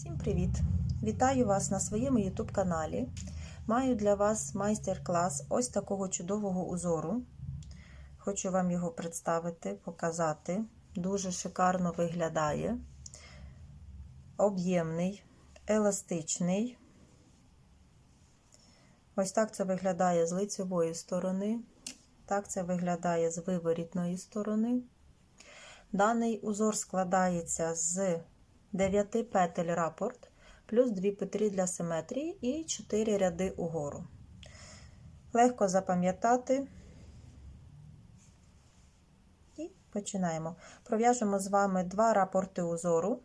Всім привіт! Вітаю вас на своєму YouTube каналі. Маю для вас майстер-клас ось такого чудового узору. Хочу вам його представити, показати. Дуже шикарно виглядає. Об'ємний, еластичний. Ось так це виглядає з лицевої сторони. Так це виглядає з виворітної сторони. Даний узор складається з 9 петель рапорт, плюс 2 петлі для симетрії і 4 ряди угору. Легко запам'ятати. І починаємо. Пров'яжемо з вами два рапорти узору.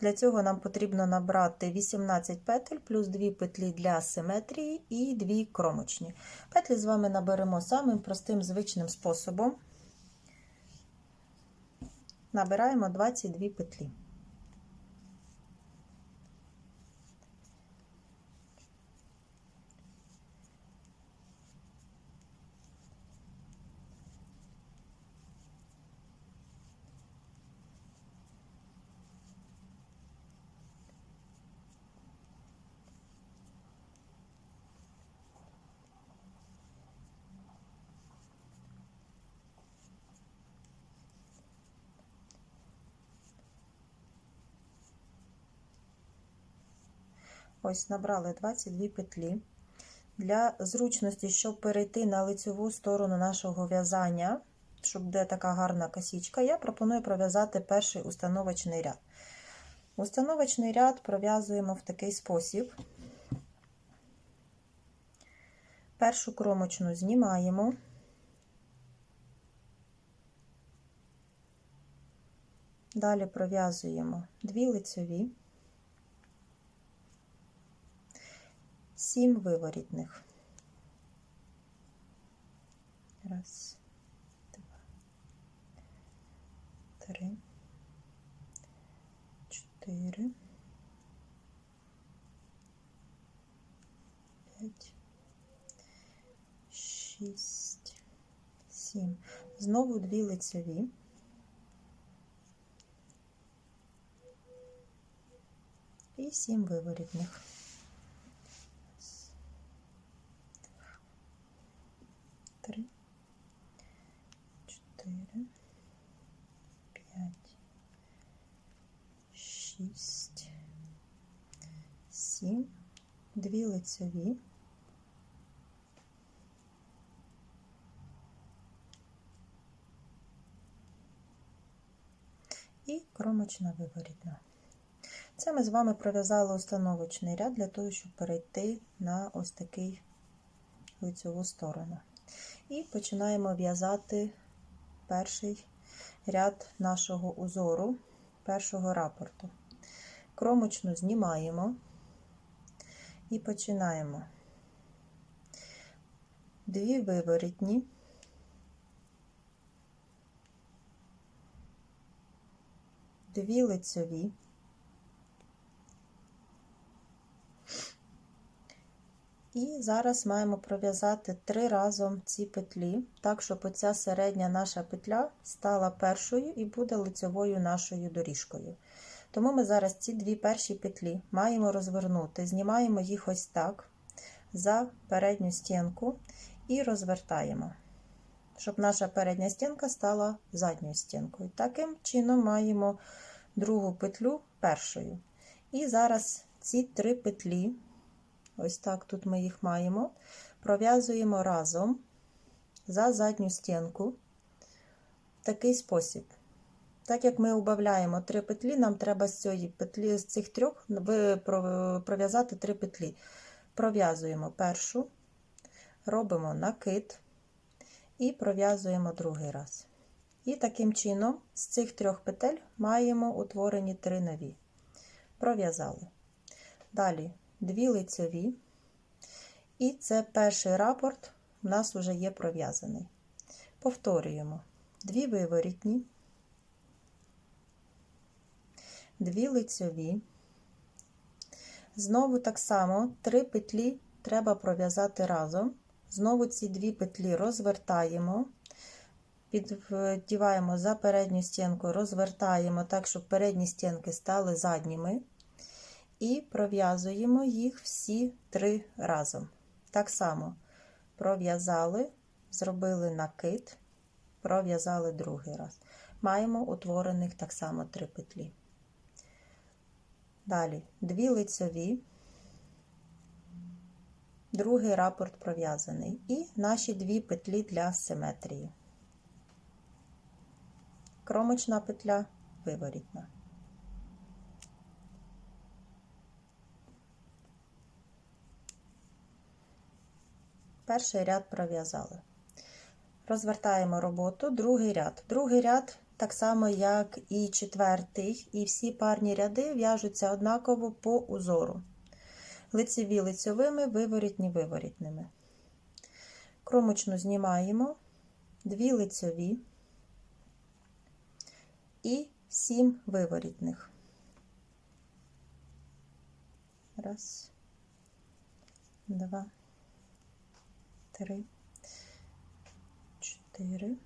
Для цього нам потрібно набрати 18 петель, плюс 2 петлі для симетрії і 2 кромочні. Петлі з вами наберемо самим простим звичним способом. Набираємо 22 петлі. Ось набрали 22 петлі. Для зручності, щоб перейти на лицеву сторону нашого в'язання, щоб де така гарна косічка, я пропоную пров'язати перший установочний ряд. Установочний ряд пров'язуємо в такий спосіб. Першу кромочну знімаємо. Далі пров'язуємо дві лицеві. 7 виворітних. Раз, два, три, чотири, п'ять, шість, сім. Знову дві лицеві. І сім виворітних. Три, чотири, п'ять, шість, сім, дві лицеві. І кромочна виворітна. Це ми з вами пров'язали установочний ряд для того, щоб перейти на ось такий лицеву сторону. І починаємо в'язати перший ряд нашого узору, першого рапорту. Кромочну знімаємо і починаємо. Дві виворітні, дві лицеві. І зараз маємо пров'язати три разом ці петлі, так, щоб оця середня наша петля стала першою і буде лицевою нашою доріжкою. Тому ми зараз ці дві перші петлі маємо розвернути, знімаємо їх ось так за передню стінку і розвертаємо, щоб наша передня стінка стала задньою стінкою. Таким чином маємо другу петлю першою. І зараз ці три петлі. Ось так тут ми їх маємо. Пров'язуємо разом за задню стінку в такий спосіб. Так як ми убавляємо три петлі, нам треба з цієї петлі, з цих трьох пров'язати три петлі. Пров'язуємо першу, робимо накид і пров'язуємо другий раз. І таким чином, з цих трьох петель маємо утворені три нові. Пров'язали. Далі дві лицеві, і це перший рапорт у нас вже є пров'язаний. Повторюємо дві виворітні, дві лицеві. Знову так само три петлі треба пров'язати разом. Знову ці дві петлі розвертаємо, піддіваємо за передню стінку, розвертаємо так, щоб передні стінки стали задніми. І пров'язуємо їх всі три разом. Так само пров'язали, зробили накид, пров'язали другий раз. Маємо утворених так само три петлі. Далі дві лицьові, другий рапорт пров'язаний і наші дві петлі для симетрії. Кромочна петля виворітна. Перший ряд пров'язали. Розвертаємо роботу, другий ряд. Другий ряд, так само, як і четвертий, і всі парні ряди в'яжуться однаково по узору. Лицеві лицьовими, виворітні виворітними. Кромочну знімаємо, дві лицьові і сім виворітних. Раз, два, три, чотири,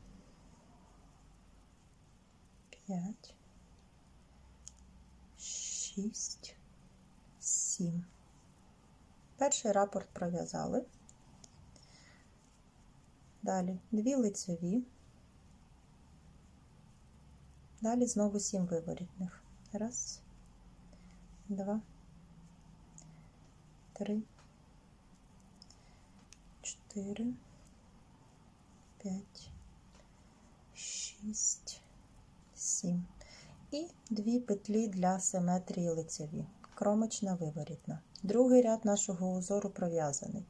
п'ять, шість, сім. Перший рапорт пров'язали. Далі дві лицеві. Далі знову сім виворітних. Раз, два, три, чотири, п'ять, шість, сім. І дві петлі для симетрії лицеві. Кромочна виворітна. Другий ряд нашого узору пров'язаний.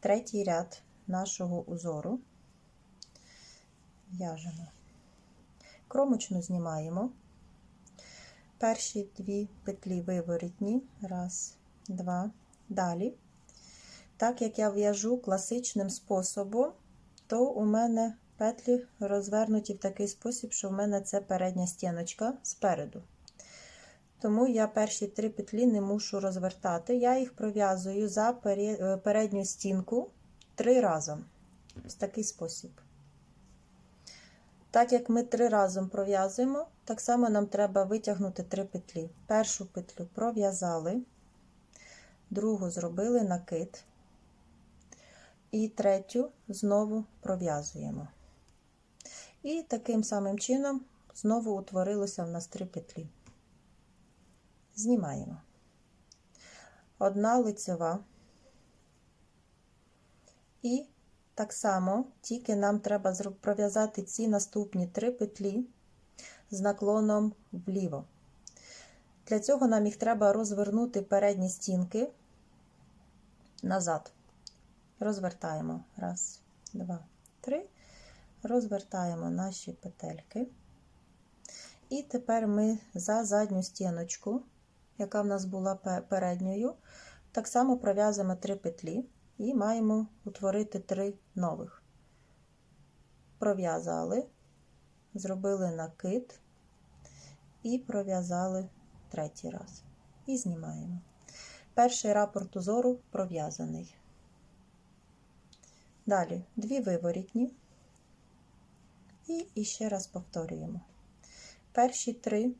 Третій ряд нашого узору в'яжемо. Кромочну знімаємо. Перші дві петлі виворітні. Раз, два. Далі. Так як я в'яжу класичним способом, то у мене петлі розвернуті в такий спосіб, що в мене це передня стіночка спереду. Тому я перші три петлі не мушу розвертати. Я їх пров'язую за передню стінку три разом. В такий спосіб. Так як ми три разом пров'язуємо, так само нам треба витягнути три петлі. Першу петлю пров'язали, другу зробили накид, і третю знову пров'язуємо. І таким самим чином знову утворилося в нас три петлі. Знімаємо. Одна лицева. І так само, тільки нам треба пров'язати ці наступні три петлі з наклоном вліво. Для цього нам їх треба розвернути передні стінки назад. Розвертаємо. Раз, два, три. Розвертаємо наші петельки. І тепер ми за задню стіночку, яка в нас була передньою, так само пров'язуємо три петлі і маємо утворити три нових. Пров'язали, зробили накид і пров'язали третій раз. І знімаємо. Перший рапорт узору пров'язаний. Далі дві виворітні. І ще раз повторюємо. Перші три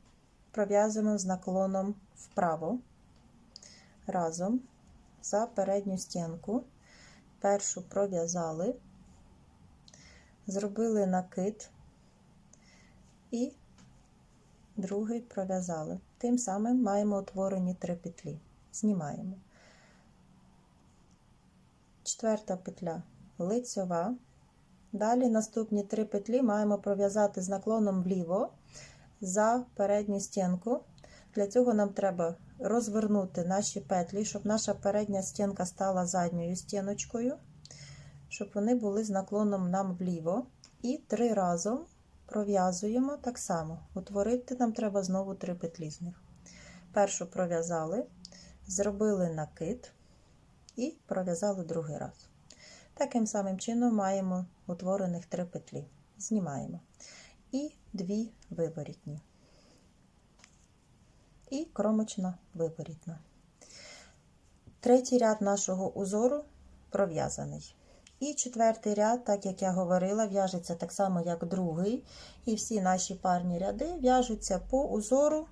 пров'язуємо з наклоном вправо, разом за передню стінку. Першу пров'язали, зробили накид і другий пров'язали. Тим самим маємо утворені три петлі. Знімаємо. Четверта петля лицьова. Далі наступні три петлі маємо пров'язати з наклоном вліво за передню стінку. Для цього нам треба розвернути наші петлі, щоб наша передня стінка стала задньою стіночкою, щоб вони були з наклоном нам вліво. І три разом пров'язуємо так само. Утворити нам треба знову три петлі з них. Першу пров'язали, зробили накид і пров'язали другий раз. Таким самим чином маємо утворених три петлі. Знімаємо. І дві виворітні і кромочна виворітна. Третій ряд нашого узору пров'язаний. І четвертий ряд, так як я говорила, в'яжеться так само, як другий. І всі наші парні ряди в'яжуться по узору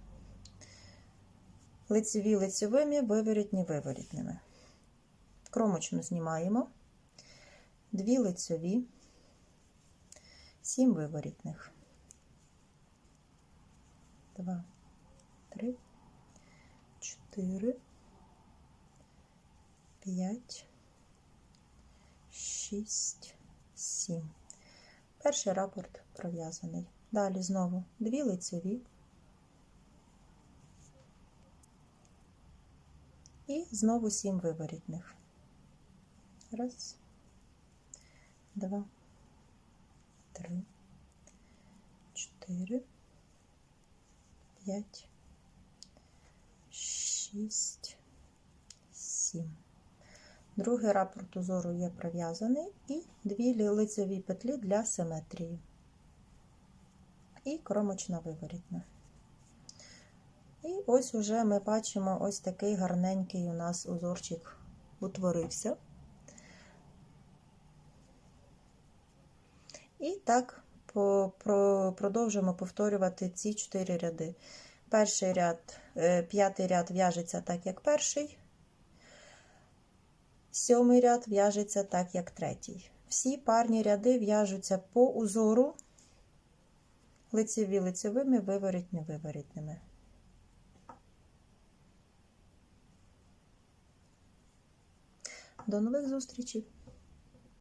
лицеві лицевими, виворітні виворітними. Кромочну знімаємо, дві лицеві, сім виворітних. Два, три, чотири, п'ять, шість, сім. Перший рапорт пров'язаний. Далі знову дві лицеві. І знову сім виворітних. Раз, два, три, чотири, п'ять, шість, сім. Другий рапорт узору є пров'язаний і дві лицеві петлі для симетрії. І кромочна виворітна. І ось уже ми бачимо ось такий гарненький у нас узорчик утворився. І так по- про- продовжимо повторювати ці чотири ряди. Перший ряд, е, п'ятий ряд в'яжеться так, як перший. Сьомий ряд в'яжеться так, як третій. Всі парні ряди в'яжуться по узору лицеві лицевими, виворітні виворітними. До нових зустрічей!